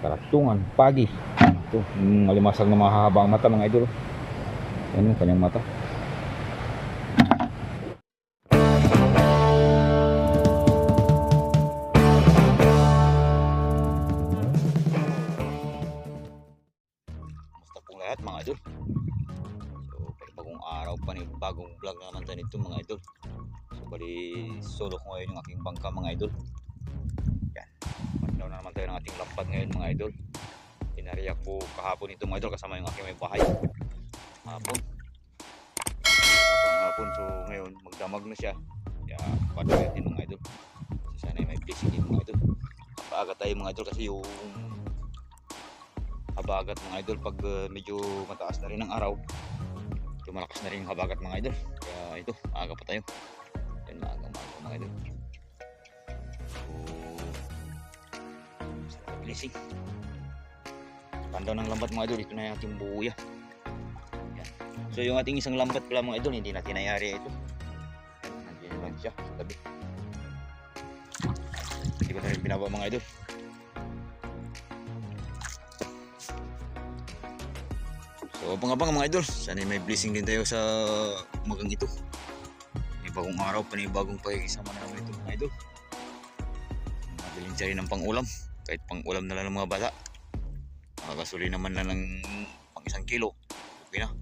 Karatungan, pagi. Ito, yung alimasag na mahahaba ang mata mga idol. Yan yung kanyang mata. Basta pong lahat mga idol. So, bagong araw pa ni bagong vlog naman tayo nito mga idol. So, bali solo ko ngayon yung aking bangka mga idol. Naman tayo ng ating lampad ngayon mga idol. Pinariyak po kahapon ito mga idol kasama yung aking may bahay. Hapon. Hapon. So ngayon magdamag na siya. Kaya patuloy natin mga idol. So, sana may blessing din mga idol. Paaga tayo mga idol kasi yung habagat mga idol pag uh, medyo mataas na rin ang araw. Medyo malakas na rin yung habagat mga idol. Kaya ito, maaga pa tayo. Yan maaga maaga mga idol. So, blessing. Pandaw ng lambat mga idol, ito na yung ating buya. Yan. So yung ating isang lambat pala mga idol, hindi natin nayari ito. Yan, Nandiyan lang siya sa tabi. Hindi ko na rin binaba mga idol. So abang-abang mga idol, sana may blessing din tayo sa umagang ito. May bagong araw, panibagong pagkikisama na naman ito mga idol. Madaling siya rin ng pang-ulam, kahit pang-ulam na lang ng mga bata. Makakasuli naman na ng pang isang kilo. Okay na.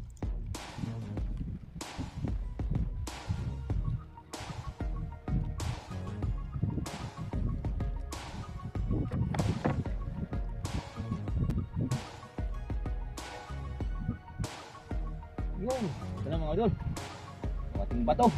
Yun. Ito na mga idol. Ating bato.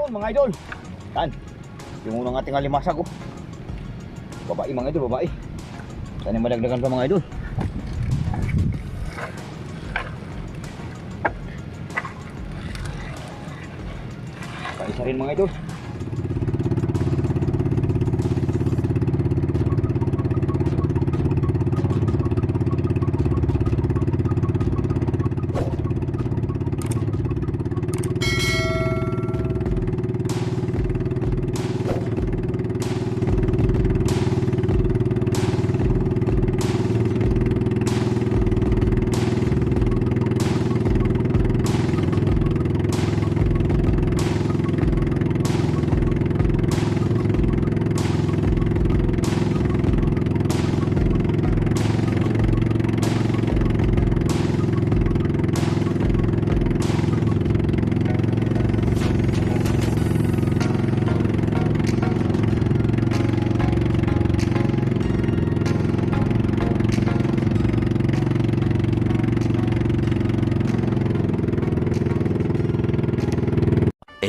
Yun mga idol. Tan. Yung unang ating alimasag oh. Babae mga idol, babae. Sana madagdagan pa mga idol. Kaisa rin mga idol.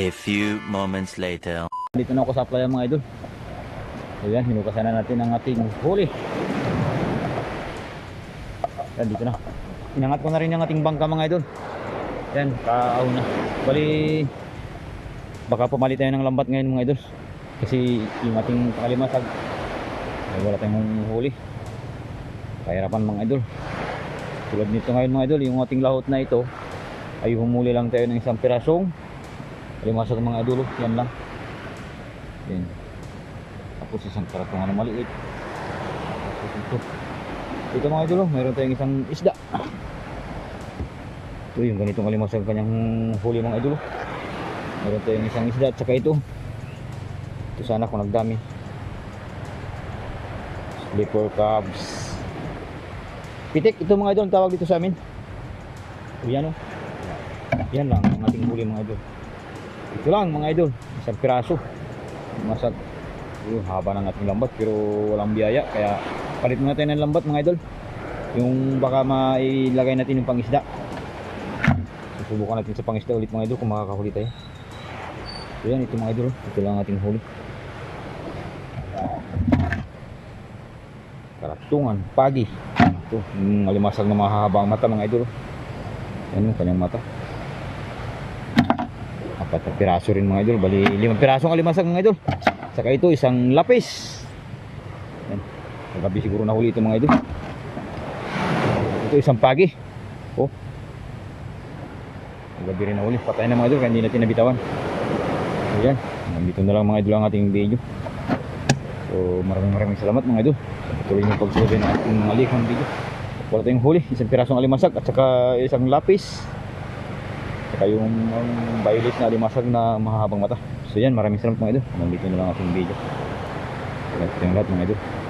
A few moments later. Dito na ako sa playa mga idol. Ayan, hinukasan na natin ang ating huli. Yan, dito na. Inangat ko na rin yung ating bangka mga idol. Yan, kaaw na. Bali, baka pumalit tayo ng lambat ngayon mga idol. Kasi yung ating kalimasag, ay wala tayong huli. Kahirapan mga idol. Tulad nito ngayon mga idol, yung ating lahot na ito, ay humuli lang tayo ng isang pirasong Alimasag mga idol, yan lang. Yan. Tapos isang karatungan na maliit. Tapos ito. Ito mga idol, mayroon tayong isang isda. Ito yung ganitong alimasag kanyang huli mga idol. Mayroon tayong isang isda at saka ito. Ito sana kung nagdami. Slipper crabs. Pitik, ito mga idol, tawag dito sa amin. O, yan oh. Yan lang ang ating huli mga idol. Ito lang mga idol, isang piraso. Masag. Yung haba ng ating lambat pero walang biyaya kaya palit muna tayo ng lambat mga idol. Yung baka mailagay natin yung pangisda. Susubukan natin sa pangisda ulit mga idol kung makakahuli tayo. So yan ito mga idol, ito lang ang ating huli. Karatungan, pagi. Ito, yung alimasag na mahahaba ang mata mga idol. Yan yung kanyang mata apat na piraso rin mga idol bali limang pirasong alimasag mga idol saka ito isang lapis Yan. Kagabi siguro nahuli ito mga idol. Ito isang pagi. Oh. Kagabi rin nahuli. Patay na mga idol kaya hindi natin nabitawan. So yan. Nandito na lang mga idol ang ating video. So maraming maraming salamat mga idol. Sa patuloy niyong pagsubi ng ating mga likhang video. Wala tayong huli. Isang pirasong alimasag at saka isang lapis. Saka yung um, violet na alimasag na mahabang mata. So yan, maraming salamat mga idol. Nandito na lang ang ating video. Salamat sa inyong lahat mga idol.